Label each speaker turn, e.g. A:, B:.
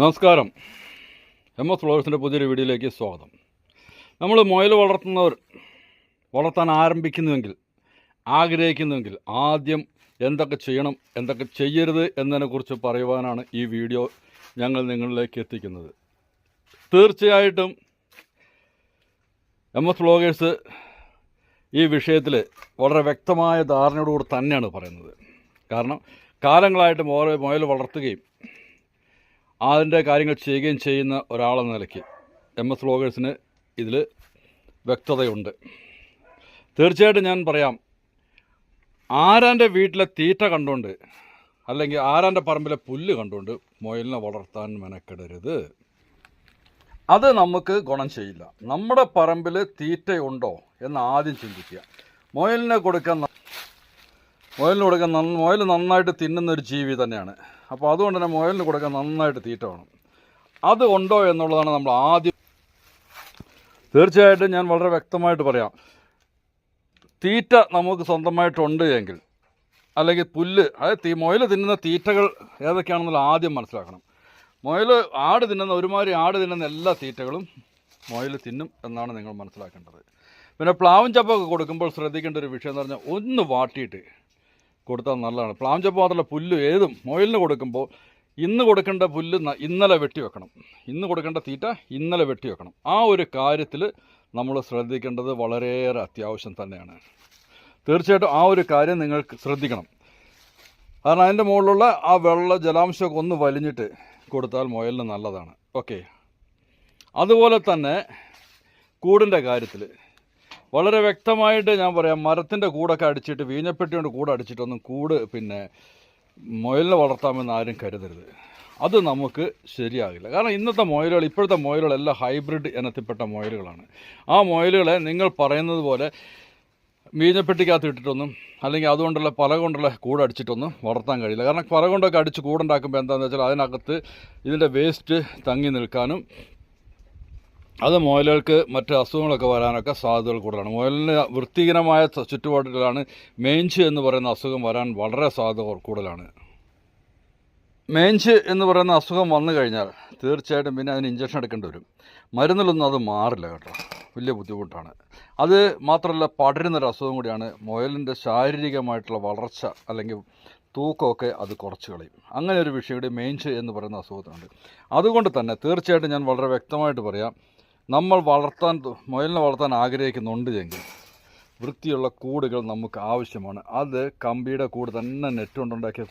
A: നമസ്കാരം. M S ഫ്ലോവേഴ്സിന്റെ പുതിയൊരു വീഡിയോയിലേക്ക് സ്വാഗതം. നമ്മൾ മുയൽ വളർത്തുന്നവർ വളർത്താൻ ആരംഭിക്കുന്നുവെങ്കിൽ ആഗ്രഹിക്കുന്നുവെങ്കിൽ ആദ്യം എന്തൊക്കെ ചെയ്യണം എന്തൊക്കെ ചെയ്യരുത് എന്നതിനെക്കുറിച്ച് പറയുവാനാണ് ഈ വീഡിയോ ഞങ്ങൾ നിങ്ങളിലേക്ക് എത്തിക്കുന്നത്. തീർച്ചയായിട്ടും എം എസ് ഫ്ലോഗേഴ്സ് ഈ വിഷയത്തിൽ വളരെ വ്യക്തമായ ധാരണയോടുകൂടി തന്നെയാണ് പറയുന്നത്. കാരണം കാലങ്ങളായിട്ട് മുയൽ വളർത്തുകയും അതിന്റെ കാര്യങ്ങൾ ചെയ്യുകയും ചെയ്യുന്ന ഒരാളെന്ന നിലയ്ക്ക് എം എസ് വ്ളോഗേഴ്സിന് ഇതിൽ വ്യക്തതയുണ്ട്. തീർച്ചയായിട്ടും ഞാൻ പറയാം ആരാന്റെ വീട്ടിലെ തീറ്റ കണ്ടുകൊണ്ട് അല്ലെങ്കിൽ ആരാന്റെ പറമ്പിലെ പുല്ല് കണ്ടുകൊണ്ട് മുയലിനെ വളർത്താൻ മെനക്കെടരുത്. അത് നമുക്ക് ഗുണം ചെയ്യില്ല. നമ്മുടെ പറമ്പിൽ തീറ്റയുണ്ടോ എന്ന് ആദ്യം ചിന്തിക്കുക. മുയലിനെ കൊടുക്കാൻ മുയലിന് കൊടുക്കാൻ മുയൽ നന്നായിട്ട് തിന്നുന്ന ഒരു ജീവി തന്നെയാണ്. അപ്പോൾ അതുകൊണ്ട് തന്നെ മുയലിന് കൊടുക്കാൻ നന്നായിട്ട് തീറ്റ വേണം. അത് ഉണ്ടോ എന്നുള്ളതാണ് നമ്മൾ ആദ്യം തീർച്ചയായിട്ടും ഞാൻ വളരെ വ്യക്തമായിട്ട് പറയാം. തീറ്റ നമുക്ക് സ്വന്തമായിട്ടുണ്ട് എങ്കിൽ അല്ലെങ്കിൽ പുല്ല് അതായത് തീ മുയൽ തിന്നുന്ന തീറ്റകൾ ഏതൊക്കെയാണെന്നുള്ള ആദ്യം മനസ്സിലാക്കണം. മുയൽ ആട് തിന്നുന്ന ഒരുമാതിരി ആട് തിന്നുന്ന എല്ലാ തീറ്റകളും മുയൽ തിന്നും എന്നാണ് നിങ്ങൾ മനസ്സിലാക്കേണ്ടത്. പിന്നെ പ്ലാവും ചപ്പൊക്കെ കൊടുക്കുമ്പോൾ ശ്രദ്ധിക്കേണ്ട ഒരു വിഷയം എന്ന് പറഞ്ഞാൽ ഒന്ന് വാട്ടിയിട്ട് കൊടുത്താൽ നല്ലതാണ്. പ്ലാവും ചപ്പ് മാത്രമല്ല പുല്ല് ഏതും മുയലിന് കൊടുക്കുമ്പോൾ ഇന്ന് കൊടുക്കേണ്ട പുല്ല് ഇന്നലെ വെട്ടി വെക്കണം. ഇന്ന് കൊടുക്കേണ്ട തീറ്റ ഇന്നലെ വെട്ടി വെക്കണം. ആ ഒരു കാര്യത്തിൽ നമ്മൾ ശ്രദ്ധിക്കേണ്ടത് വളരെയേറെ അത്യാവശ്യം തന്നെയാണ്. തീർച്ചയായിട്ടും ആ ഒരു കാര്യം നിങ്ങൾ ശ്രദ്ധിക്കണം. കാരണം അതിന്റെ മുകളിലുള്ള ആ വെള്ള ജലാംശമൊക്കെ ഒന്ന് വലിഞ്ഞിട്ട് കൊടുത്താൽ മൊയലിന് നല്ലതാണ്. ഓക്കെ. അതുപോലെ തന്നെ കൂടിന്റെ കാര്യത്തിൽ വളരെ വ്യക്തമായിട്ട് ഞാൻ പറയാം മരത്തിന്റെ കൂടൊക്കെ അടിച്ചിട്ട് വീഞ്ഞപ്പെട്ടി കൊണ്ട് കൂട് അടിച്ചിട്ടൊന്നും കൂട് പിന്നെ മുയലിനെ വളർത്താമെന്ന് ആരും കരുതരുത്. അത് നമുക്ക് ശരിയാകില്ല. കാരണം ഇന്നത്തെ മുയലുകൾ ഇപ്പോഴത്തെ മുയലുകളെല്ലാം ഹൈബ്രിഡ് ഇനത്തിൽപ്പെട്ട മുയലുകളാണ്. ആ മുയലുകളെ നിങ്ങൾ പറയുന്നത് പോലെ മീഞ്ഞപ്പെട്ടിക്കകത്ത് ഇട്ടിട്ടൊന്നും അല്ലെങ്കിൽ അതുകൊണ്ടുള്ള പല കൊണ്ടുള്ള കൂട് അടിച്ചിട്ടൊന്നും വളർത്താൻ കഴിയില്ല. കാരണം പല കൊണ്ടൊക്കെ അടിച്ച് കൂടുണ്ടാക്കുമ്പോൾ എന്താണെന്ന് വെച്ചാൽ അതിനകത്ത് ഇതിന്റെ വേസ്റ്റ് തങ്ങി നിൽക്കാനും അത് മുയലുകൾക്ക് മറ്റ് അസുഖങ്ങളൊക്കെ വരാനൊക്കെ സാധ്യതകൾ കൂടുതലാണ്. മുയലിന് വൃത്തിഹീനമായ ചുറ്റുപാടുകളാണ് മേഞ്ച് എന്ന് പറയുന്ന അസുഖം വരാൻ വളരെ സാധ്യത കൂടുതലാണ്. മേഞ്ച് എന്ന് പറയുന്ന അസുഖം വന്നു കഴിഞ്ഞാൽ തീർച്ചയായിട്ടും പിന്നെ അതിന് ഇഞ്ചക്ഷൻ എടുക്കേണ്ടി വരും. മരുന്നിലൊന്നും അത് മാറില്ല കേട്ടോ. വലിയ ബുദ്ധിമുട്ടാണ്. അത് മാത്രമല്ല പടരുന്നൊരു അസുഖം കൂടിയാണ് മുയലിന്റെ ശാരീരികമായിട്ടുള്ള വളർച്ച അല്ലെങ്കിൽ തൂക്കമൊക്കെ അത് കുറച്ച് കളയും. അങ്ങനെ ഒരു വിഷയം കൂടി മേഞ്ച് എന്ന് പറയുന്ന അസുഖത്തിനുണ്ട്. അതുകൊണ്ട് തന്നെ തീർച്ചയായിട്ടും ഞാൻ വളരെ വ്യക്തമായിട്ട് പറയാം നമ്മൾ വളർത്താൻ മുയലിനെ വളർത്താൻ ആഗ്രഹിക്കുന്നുണ്ട് എങ്കിൽ വൃത്തിയുള്ള കൂടുകൾ നമുക്ക് ആവശ്യമാണ്. അത് കമ്പിയുടെ കൂട് തന്നെ നെറ്റ് കൊണ്ടുണ്ടാക്കിയ